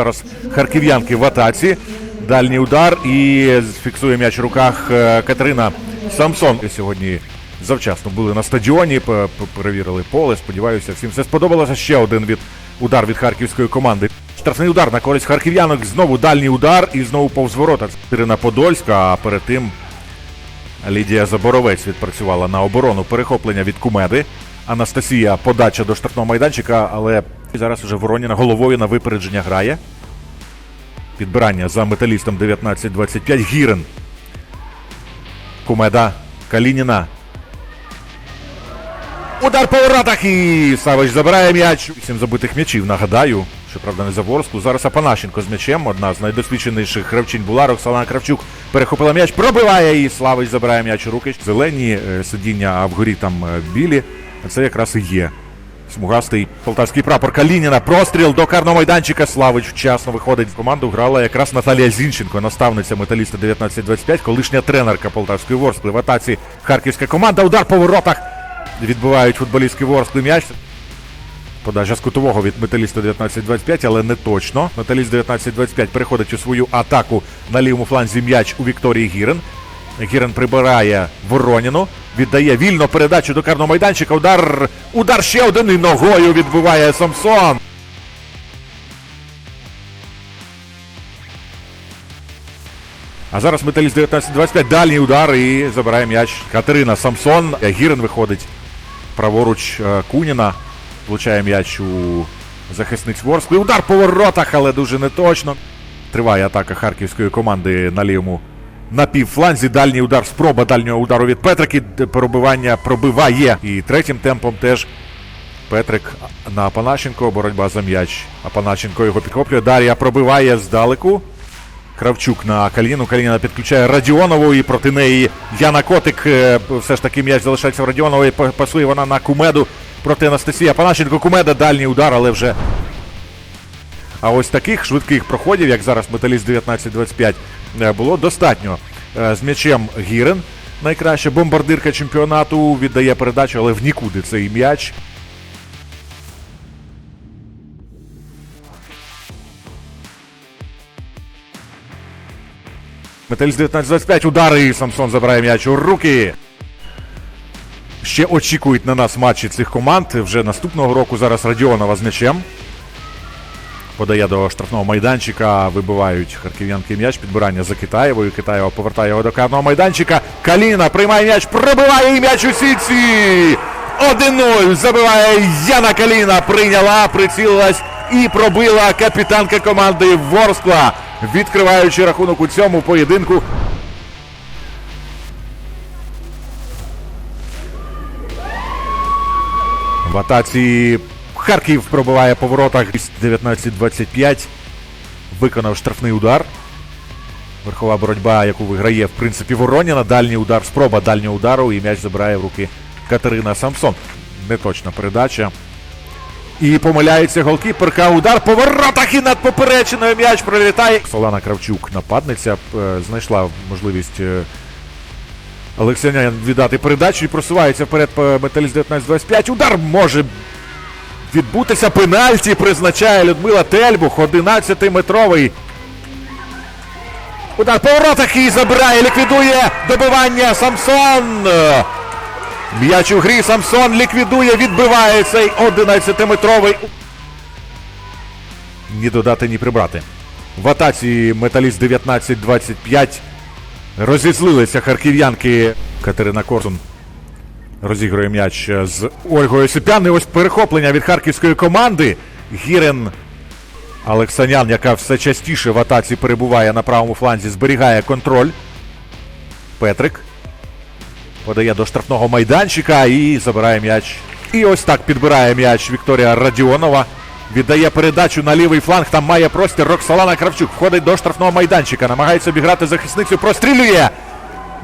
зараз харків'янки в атаці. Дальній удар і фіксує м'яч в руках е, Катерина Самсон. Сьогодні завчасно були на стадіоні, перевірили поле. Сподіваюся, всім все сподобалося. Ще один від удар від харківської команди. Штрафний удар на користь харків'янок. Знову дальній удар і знову повз ворота. Катерина Подольська, а перед тим Лідія Заборовець відпрацювала на оборону перехоплення від кумеди. Анастасія подача до штрафного майданчика, але зараз уже Вороніна головою на випередження грає. Підбирання за металістом 19-25. Гірен. Кумеда Калініна. Удар по воротах і Савич забирає м'яч. Вісім забитих м'ячів, нагадаю. Щоправда, не за Ворсклу. Зараз Апанашенко з м'ячем. Одна з найдосвідченіших гравчинь була Роксолана Кравчук. Перехопила м'яч, пробиває її. Славич забирає м'яч у руки. Зелені е, сидіння, а вгорі там е, білі. Це якраз і є. Смугастий полтавський прапор Калініна. Простріл до карного майданчика. Славич вчасно виходить в команду. Грала якраз Наталія Зінченко, наставниця металіста 19-25, колишня тренерка полтавської Ворскли. В атаці харківська команда. Удар по воротах. Відбивають футболістки Ворскли м'яч. Подача з кутового від металіста 19-25, але не точно. Металіст 19-25 переходить у свою атаку на лівому фланзі м'яч у Вікторії Гірен. Гірен прибирає Вороніну, віддає вільно передачу до карного майданчика. Удар. Удар ще один і ногою відбиває Самсон. А зараз металіст 19-25. Дальній удар і забирає м'яч Катерина Самсон. Гірен виходить праворуч е, Куніна. Влучає м'яч у захисниць Ворскли. Удар по воротах, але дуже неточно. Триває атака харківської команди на лівому напівфланзі. Дальній удар, спроба дальнього удару від Петрики. Пробивання пробиває. І третім темпом теж Петрик на Апанашенко. Боротьба за м'яч. Апанашенко його підхоплює. Дар'я пробиває здалеку. Кравчук на Каліну. Каліна підключає Радіонову і проти неї Яна Котик. е, Все ж таки м'яч залишається в Радіонової. Пасує вона на кумеду проти Анастасії Панашенко. Кумеда дальній удар, але вже. А ось таких швидких проходів, як зараз металіст 19-25, е, було достатньо. Е, З м'ячем Гірен. Найкраща бомбардирка чемпіонату віддає передачу, але в нікуди цей м'яч. Металіст 19-25, удари, і Самсон забирає м'яч у руки. Ще очікують на нас матчі цих команд. Вже наступного року зараз Радіонова з м'ячем. Подає до штрафного майданчика, вибивають харків'янки м'яч. Підбирання за Китаєвою. Китаєва повертає його до карного майданчика. Каліна приймає м'яч, пробиває і м'яч у сітці. 1-0. Забиває Яна Каліна. Прийняла, прицілилась і пробила капітанка команди Ворскла, відкриваючи рахунок у цьому поєдинку. В атаці Харків пробиває по воротах 19-25. Виконав штрафний удар. Верхова боротьба, яку виграє, в принципі, Вороніна. Дальній удар, спроба дальнього удару, і м'яч забирає в руки Катерина Самсон. Неточна передача. І помиляється голкіперка. Удар по воротах і над поперечиною м'яч пролітає. Солана Кравчук, нападниця, е, знайшла можливість е, Олексіян віддати передачу і просувається вперед по металіст 19-25. Удар може відбутися. Пенальті призначає Людмила Тельбух. 11-метровий. Удар по воротах і забирає, ліквідує добивання Самсон. М'яч у грі Самсон ліквідує, відбиває цей 11-метровий. Ні додати, ні прибрати. В атаці металіст 19-25. Розізлилися харків'янки Катерина Корсун. Розігрує м'яч з Ольгою Сипян. І ось перехоплення від харківської команди. Гірен Олексанян, яка все частіше в атаці перебуває на правому фланзі, зберігає контроль. Петрик подає до штрафного майданчика і забирає м'яч. І ось так підбирає м'яч Вікторія Радіонова. Віддає передачу на лівий фланг. Там має простір Роксолана Кравчук. Входить до штрафного майданчика. Намагається обіграти захисницю. Прострілює.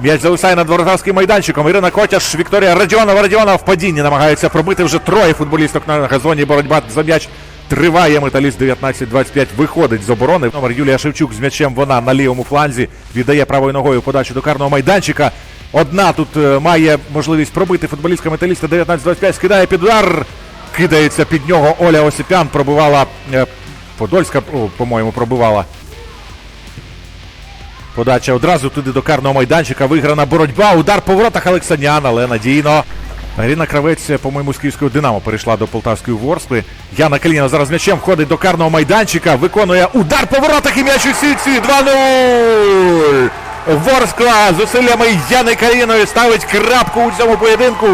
М'яч залишає над воротарським майданчиком. Ірина Котяш, Вікторія Радіонова. Радіонова в падінні намагається пробити вже троє футболісток на газоні. Боротьба за м'яч триває. Металіст 19-25 виходить з оборони. Номер Юлія Шевчук з м'ячем. Вона на лівому фланзі віддає правою ногою подачу до карного майданчика. Одна тут е, має можливість пробити футболістка металіста 19-25. Скидає під удар. Кидається під нього Оля Осипян. Пробивала е, Подольська, по-моєму, пробивала. Подача одразу туди до карного майданчика. Виграна боротьба. Удар по воротах Олексанян, але надійно. Ірина Кравець, по-моєму, з київського Динамо перейшла до полтавської Ворскли. Яна Каліна зараз м'ячем входить до карного майданчика. Виконує удар по воротах і м'яч у сітці. 2-0. Ворскла зусиллями Яни Каліної ставить крапку у цьому поєдинку.